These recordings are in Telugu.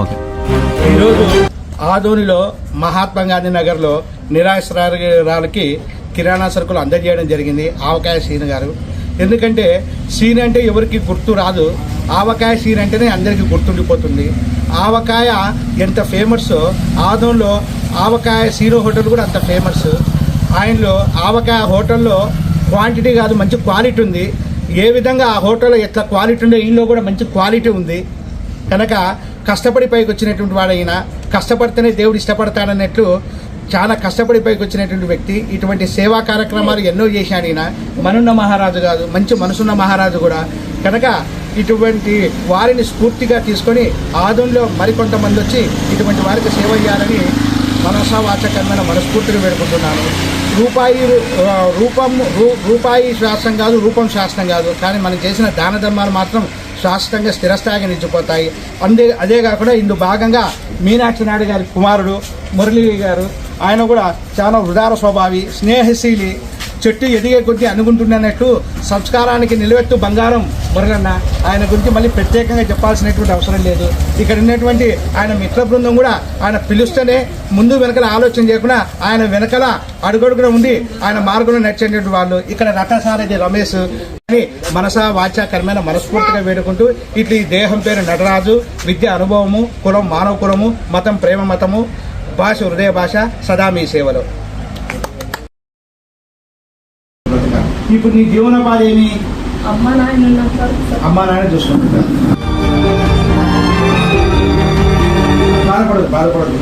ఓకే. ఈరోజు ఆదోనిలో మహాత్మా గాంధీ నగర్లో నిరాశ్రాలకి కిరాణా సరుకులు అందజేయడం జరిగింది ఆవకాయ సీన్ గారు. ఎందుకంటే సీన్ అంటే ఎవరికి గుర్తు రాదు. ఆవకాయ సీన్ అంటేనే అందరికీ గుర్తుండిపోతుంది. ఆవకాయ ఎంత ఫేమస్ ఆదోన్లో ఆవకాయ సీరో హోటల్ కూడా అంత ఫేమస్ ఆయనలో ఆవకాయ హోటల్లో క్వాంటిటీ కాదు మంచి క్వాలిటీ ఉంది. ఏ విధంగా ఆ హోటల్లో ఎట్లా క్వాలిటీ ఉందో ఈయనలో కూడా మంచి క్వాలిటీ ఉంది. కనుక కష్టపడి పైకి వచ్చినటువంటి వాడైనా కష్టపడితేనే దేవుడు ఇష్టపడతాడన్నట్లు చాలా కష్టపడి పైకి వచ్చినటువంటి వ్యక్తి ఇటువంటి సేవా కార్యక్రమాలు ఎన్నో చేశాడు ఈయన మనున్న మహారాజు కాదు మంచి మనసున్న మహారాజు కూడా కనుక ఇటువంటి వారిని స్ఫూర్తిగా తీసుకొని ఆదంలో మరికొంతమంది వచ్చి ఇటువంటి వారికి సేవ చేయాలని మనసా వాచకరమైన మనస్ఫూర్తిగా వేడుకుంటున్నాను. రూపాయి రూపం రూ- రూపాయి శాస్త్రం కాదు రూపం శాస్త్రం కాదు కానీ మనం చేసిన దాన ధర్మాలు మాత్రం శాశ్వతంగా స్థిరస్థాయిగా నిలిచిపోతాయి. అందే అదే కాకుండా ఇందు భాగంగా మీనాక్షి నాయుడు గారి కుమారుడు మురళీ గారు ఆయన కూడా చాలా ఉదార స్వభావి స్నేహశీలి చెట్టు ఎదిగే కొద్దీ అనుకుంటున్నట్టు సంస్కారానికి నిలవెత్తు బంగారం మురళన్న ఆయన గురించి మళ్ళీ ప్రత్యేకంగా చెప్పాల్సినటువంటి అవసరం లేదు. ఇక్కడ ఉన్నటువంటి ఆయన మిత్ర బృందం కూడా ఆయన పిలుస్తేనే ముందు వెనకల ఆలోచన చేయకుండా ఆయన వెనకల అడుగడుగున ఉండి ఆయన మార్గంలో నడిచేటువంటి వాళ్ళు. ఇక్కడ రథసారథి రమేష్ అని మనసా వాచాకరమైన మనస్ఫూర్తిగా వేడుకుంటూ ఇట్లా ఈ దేహం పేరు నటరాజు విద్య అనుభవము కులం మానవ కులము మతం ప్రేమ మతము భాష హృదయ భాష సదా మీ సేవలో. ఇప్పుడు నీ జీవనోపాధి ఏమి? అమ్మ నాయన అమ్మా నాన్న చూసుకుంటున్నారు బాధపడదు బాధపడదు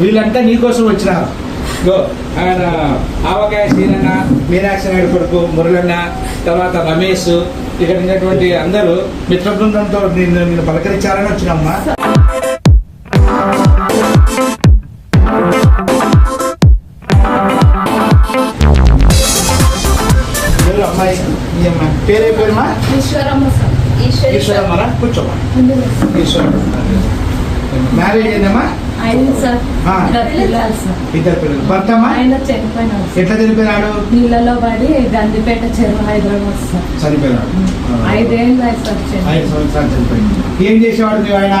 వీళ్ళంతా నీకోసం వచ్చినారు. గో ఆయన ఆవకాయ సీనన్న మీనాక్షి నాయుడు కొడుకు మురళన్న తర్వాత రమేష్ ఇక్కడ ఉన్నటువంటి అందరూ మిత్ర బృందంతో నిన్ను నిన్ను పలకరించాలని వచ్చినమ్మా ఈశ్వరమ్మరా? కూర్చోమ్మా. ఈశ్వరమ్మ. మ్యారేజ్ అయిందమ్మా. ఇద్దరు పిల్లలు భర్తమ్మా? చనిపోయినాడు సార్. ఎట్లా చనిపోయినాడు? నీళ్ళలో పడి గందిపేట చెరువు హైదరాబాద్ సార్. చనిపోయినాడు. ఐదేళ్ళు. ఐదు సంవత్సరాలు చనిపోయింది. ఏం చేసేవాడు ఆయన?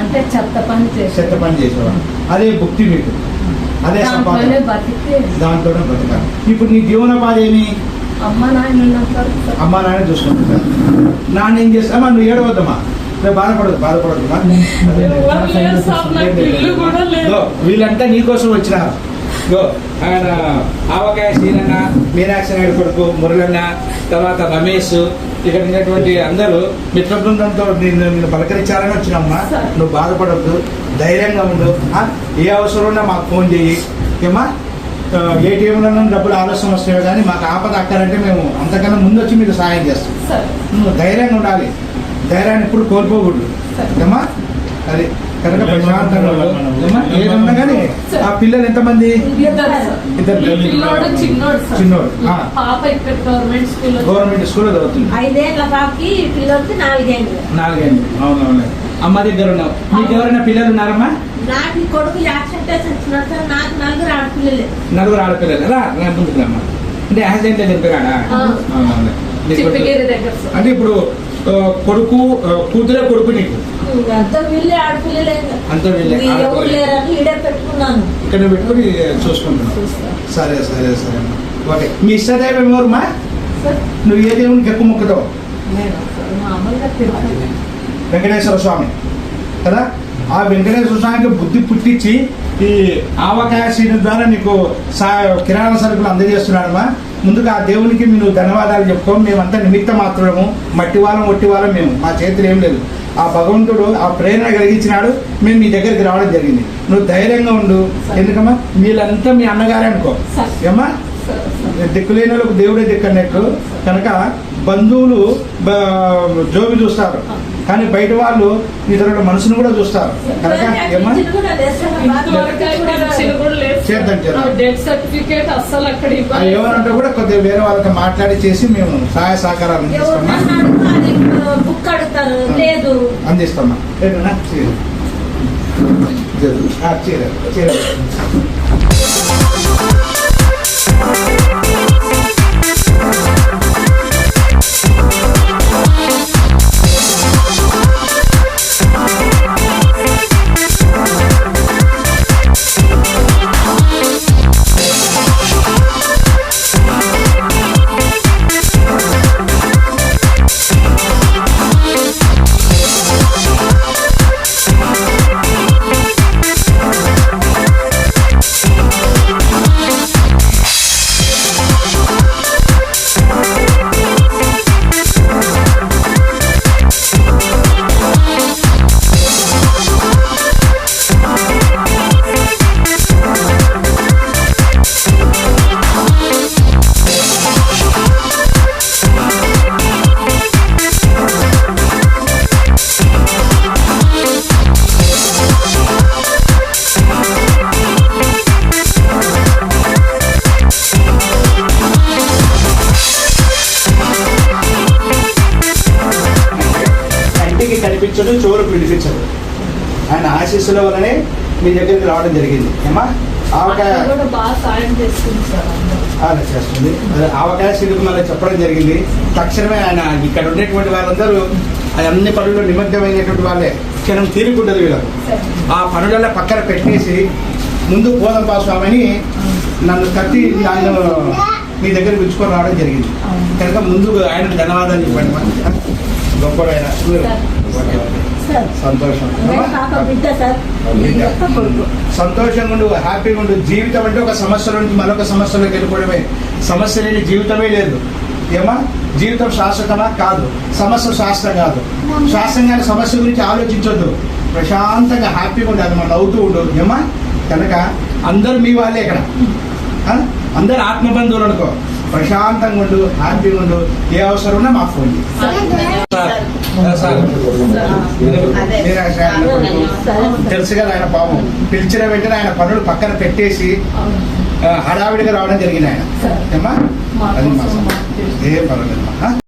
అంటే చెత్త పని చేసి చెత్త పని చేసేవాడు. అదే భక్తి మీకు. అదే దాంట్లోనే సంపాదన. బతికి దాంతోనే బ్రతకాలి ఇప్పుడు నీ జీవనోపాధి ఏమి? అమ్మ నాయన సార్. అమ్మా నాన్న ఏం చేస్తామా నువ్వు ఏడవద్దమ్మా. నువ్వు బాధపడదు బాధపడదు. వీళ్ళంతా నీకోసం వచ్చినారు. గో ఆయన ఆవకాయ సీనన్న మీనాక్షి నాయుడు కొడుకు మురళన్న తర్వాత రమేష్ ఇక్కడ ఉన్నటువంటి అందరూ మిత్ర బృందంతో నిన్ను పలకరించాలని వచ్చినమ్మా. నువ్వు బాధపడద్దు ధైర్యంగా ఉండు. ఆ? ఏ అవసరం ఉన్నా మాకు ఫోన్ చేయి ఏమా ఏటీఎంలో డబ్బులు ఆలస్యం వస్తాయి కానీ మాకు ఆపద అక్కడంటే మేము అంతకన్నా ముందు వచ్చి మీకు సహాయం చేస్తాం. సార్. నువ్వు ధైర్యంగా ఉండాలి. ధైర్యాన్ని ఎప్పుడు కోల్పోకూడదు. సరే. ఏమా అది కనుక ప్రశాంతంగా? ఏదన్నా కానీ. ఆ పిల్లలు ఎంతమంది? ఇద్దరు చిన్నోడు సార్. చిన్నోడు, ఆ. పాప ఇక్కడ గవర్నమెంట్ స్కూల్ గవర్నమెంట్ స్కూల్లో చదువుతుంది. ఐదేళ్ళ పాపకి పిల్లలకి నాలుగేళ్ళు అవునవును అమ్మ దగ్గర ఉన్నావు మీకు ఎవరైనా పిల్లలు ఉన్నారమ్మా? నాకు కొడుకు యాక్సిడెంట్ వేసి వచ్చినాడు సార్ నాకు నలుగురు ఆడపిల్లలే. రా రా ముందుకు రమ్మా అంటే యాక్సిడెంట్ సార్. అంటే ఇప్పుడు కొడుకు కూతురే కొడుకు నీకు? ఇక్కడ పెట్టుకుని చూసుకుంటున్నావు చూస్తా. సరే సరే సరే. అమ్మా. ఓకే. మీ ఇష్టదైవం ఎవరుమా? నువ్వు ఏ దేవునికి ఎక్కువ మొక్కుతావు? నేను వెంకటేశ్వర స్వామి. కదా? ఆ వెంకటేశ్వర స్వామికి బుద్ధి పుట్టించి ఈ ఆవకాయ సీన్ ద్వారా నీకు సా కిరాణా సరుకులు అందజేస్తున్నాడమ్మా ముందుగా ఆ దేవునికి మీరు ధన్యవాదాలు చెప్పుకో. మేమంతా నిమిత్త మాత్రము మట్టి వాళ్ళం ఒట్టి వాళ్ళం మేము. మా చేతులు ఏం లేదు. ఆ భగవంతుడు ఆ ప్రేరణ కలిగించినాడు. మేము మీ దగ్గరికి రావడం జరిగింది. నువ్వు ధైర్యంగా ఉండు. ఎందుకమ్మా? వీళ్ళంతా మీ అన్నగారే అనుకో. ఏమ్మా? దిక్కులేని వాళ్ళకు దేవుడే దిక్కు అన్నట్టు కనుక బంధువులు జోబి చూస్తారు. కానీ బయట వాళ్ళు ఇతరుల మనసును కూడా చూస్తారు. ఎవరంటే కూడా కొద్దిగా వేరే వాళ్ళతో మాట్లాడి చేసి మేము సహాయ సహకారాలు అందిస్తామా? ఎవరన్నా అది బుక్ అడుగుతారు లేదు. అందిస్తామా? ఏదన్నా చీర చీర కనిపించదు చోరుకు వినిపించదు ఆయన ఆశీస్సుల వల్లనే మీ దగ్గరికి రావడం జరిగింది. ఏమా ఆవకాయ చేస్తుంది. అలా ఆవకాయ సిరుకు మళ్ళీ చెప్పడం జరిగింది. తక్షణమే ఆయన ఇక్కడ ఉండేటువంటి వాళ్ళందరూ అన్ని పనుల్లో నిమగ్నమైనటువంటి వాళ్ళే. క్షణం తీరుకుంటుంది వీళ్ళకు. సరే. ఆ పనులలో పక్కన పెట్టేసి ముందు పోదంపా స్వామిని నన్ను కట్టి ఆయన మీ దగ్గర పిలుచుకొని రావడం జరిగింది. కనుక ముందు ఆయనకు ధన్యవాదాలు ఆయన ఓకే, ఓకే. సార్ సంతోషం. సంతోషంగా ఉండు హ్యాపీగా ఉండు. జీవితం అంటే ఒక సమస్య నుంచి మరొక సమస్యలోకి వెళ్ళిపోవడమే. సమస్య లేని జీవితమే లేదు. ఏమా? జీవితం శాశ్వతమా? కాదు. సమస్య శాస్త్రం కాదు. శాస్త్రంగానే సమస్య గురించి ఆలోచించొద్దు. ప్రశాంతంగా హ్యాపీగా ఉండాలి. మనం నవ్వుతూ ఉండు. ఏమా? కనుక అందరూ మీ వాళ్ళే ఇక్కడ. ఆ? అందరు ఆత్మబంధువులు అనుకో. ప్రశాంతంగా ఉండు హ్యాపీగా ఉండు. ఏ అవసరం ఉన్నా మాకు ఫోన్ తెలుసు కదా ఆయన పాపం. పిలిచిన వెంటనే ఆయన పనులు పక్కన పెట్టేసి హడావిడిగా రావడం జరిగింది ఆయన. ఏమ్మా? అది మా. ఏం పర్వాలేదు.